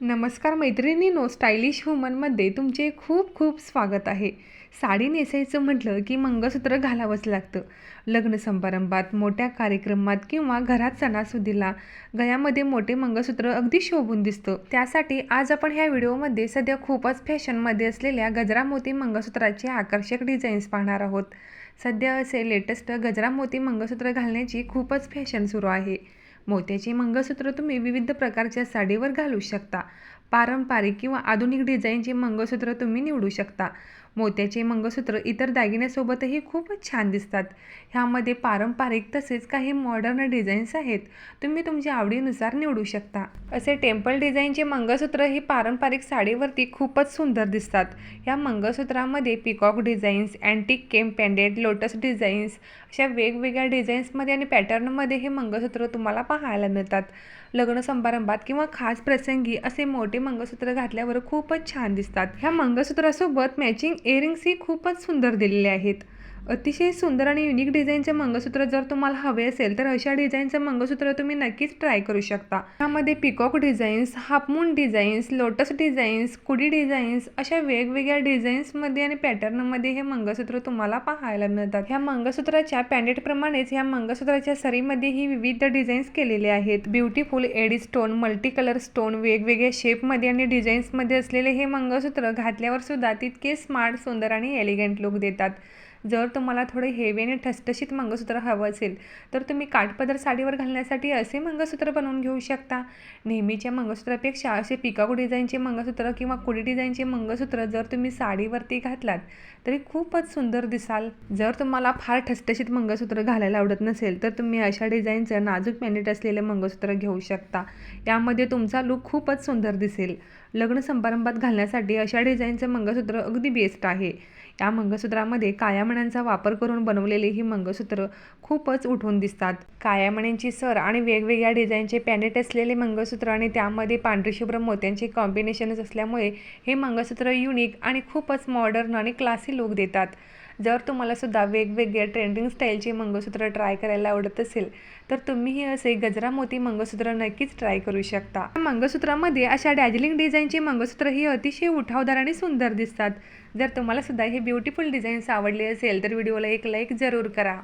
नमस्कार मैत्रिणीनो स्टायलिश वुमनमध्ये तुमचे खूप खूप स्वागत आहे. साडी नेसायचं म्हटलं की मंगळसूत्र घालावंच लागतं. लग्न समारंभात मोठ्या कार्यक्रमात किंवा घरात सणासुदीला गळ्यामध्ये मोठे मंगळसूत्र अगदी शोभून दिसतं. त्यासाठी आज आपण ह्या व्हिडिओमध्ये सध्या खूपच फॅशनमध्ये असलेल्या गजरा मोती मंगळसूत्राचे आकर्षक डिझाईन्स पाहणार आहोत. सध्या असे लेटेस्ट गजरा मोती मंगळसूत्र घालण्याची खूपच फॅशन सुरू आहे. मोत्याचे मंगळसूत्र तुम्ही विविध प्रकारच्या साडीवर घालू शकता. पारंपरिक किंवा आधुनिक डिझाईनचे मंगळसूत्र तुम्ही निवडू शकता. मोत्याचे मंगळसूत्र इतर दागिन्यासोबतही खूपच छान दिसतात. ह्यामध्ये पारंपरिक तसेच काही मॉडर्न डिझाईन्स आहेत. तुम्ही तुमच्या आवडीनुसार निवडू शकता. असे टेम्पल डिझाईनचे मंगळसूत्र ही पारंपरिक साडीवरती खूपच सुंदर दिसतात. ह्या मंगळसूत्रामध्ये पिकॉक डिझाईन्स अँटिक केम लोटस डिझाईन्स अशा वेगवेगळ्या डिझाईन्समध्ये आणि पॅटर्नमध्ये हे मंगळसूत्र तुम्हाला पाहायला मिळतात. लग्न समारंभात किंवा खास प्रसंगी असे मोठे मंगळसूत्र घातल्यावर खूपच छान दिसतात. ह्या मंगळसूत्रासोबत मॅचिंग इयरिंग्सही खूपच सुंदर दिलेले आहेत. अतिशय सुंदर आणि युनिक डिझाईनचे मंगळसूत्र जर तुम्हाला हवे असेल तर अशा डिझाईनचं मंगळसूत्र तुम्ही नक्कीच ट्राय करू शकता. त्यामध्ये peacock designs half moon designs lotus designs कुडी डिझाईन्स अशा वेगवेगळ्या डिझाईन्समध्ये आणि पॅटर्नमध्ये हे मंगळसूत्र तुम्हाला पाहायला मिळतात. ह्या मंगळसूत्राच्या पॅन्डेटप्रमाणेच ह्या मंगळसूत्राच्या सरीमध्येही विविध डिझाईन्स केलेले आहेत. Beautiful AD stone multi colour stone वेगवेगळ्या शेपमध्ये आणि डिझाईन्समध्ये असलेले हे मंगळसूत्र घातल्यावर सुद्धा तितके स्मार्ट सुंदर आणि एलिगंट लुक देतात. जर तुम्हाला थोडे हेवी आणि ठसठशीत मंगळसूत्र हवं असेल तर तुम्ही काठपदर साडीवर घालण्यासाठी असे मंगळसूत्र बनवून घेऊ शकता. नेहमीच्या मंगळसूत्रापेक्षा असे पिकाकू डिझाईनचे मंगळसूत्र किंवा कुडी डिझाईनचे मंगळसूत्र जर तुम्ही साडीवरती घातलात तरी खूपच सुंदर दिसाल. जर तुम्हाला फार ठसठशीत मंगळसूत्र घालायला आवडत नसेल तर तुम्ही अशा डिझाईनचं नाजूक पॅनेट असलेले मंगळसूत्र घेऊ शकता. यामध्ये तुमचा लुक खूपच सुंदर दिसेल. लग्न समारंभात घालण्यासाठी अशा डिझाईनचं मंगळसूत्र अगदी बेस्ट आहे. या मंगळसूत्रामध्ये कायामण्यांचा वापर करून बनवलेले ही मंगळसूत्र खूपच उठून दिसतात. कायामण्यांची सर आणि वेगवेगळ्या डिझाईनचे पॅनेट असलेले मंगळसूत्र आणि त्यामध्ये पांढरीशुभ्र मोत्यांचे कॉम्बिनेशनच असल्यामुळे हे मंगळसूत्र युनिक आणि खूपच मॉडर्न आणि क्लासी लुक देतात. जर तुम्हाला सुद्धा वेगवेगळ्या ट्रेंडिंग स्टाईलचे मंगळसूत्र ट्राय करायला आवडत असेल तर तुम्हीही असे गजरा मोती मंगळसूत्र नक्कीच ट्राय करू शकता. मंगळसूत्रामध्ये अशा डॅझलिंग डिझाईनचे मंगळसूत्र ही अतिशय उठावदार आणि सुंदर दिसतात. जर तुम्हाला सुद्धा हे ब्युटिफुल डिझाईन्स आवडले असेल तर व्हिडिओला एक लाईक जरूर करा.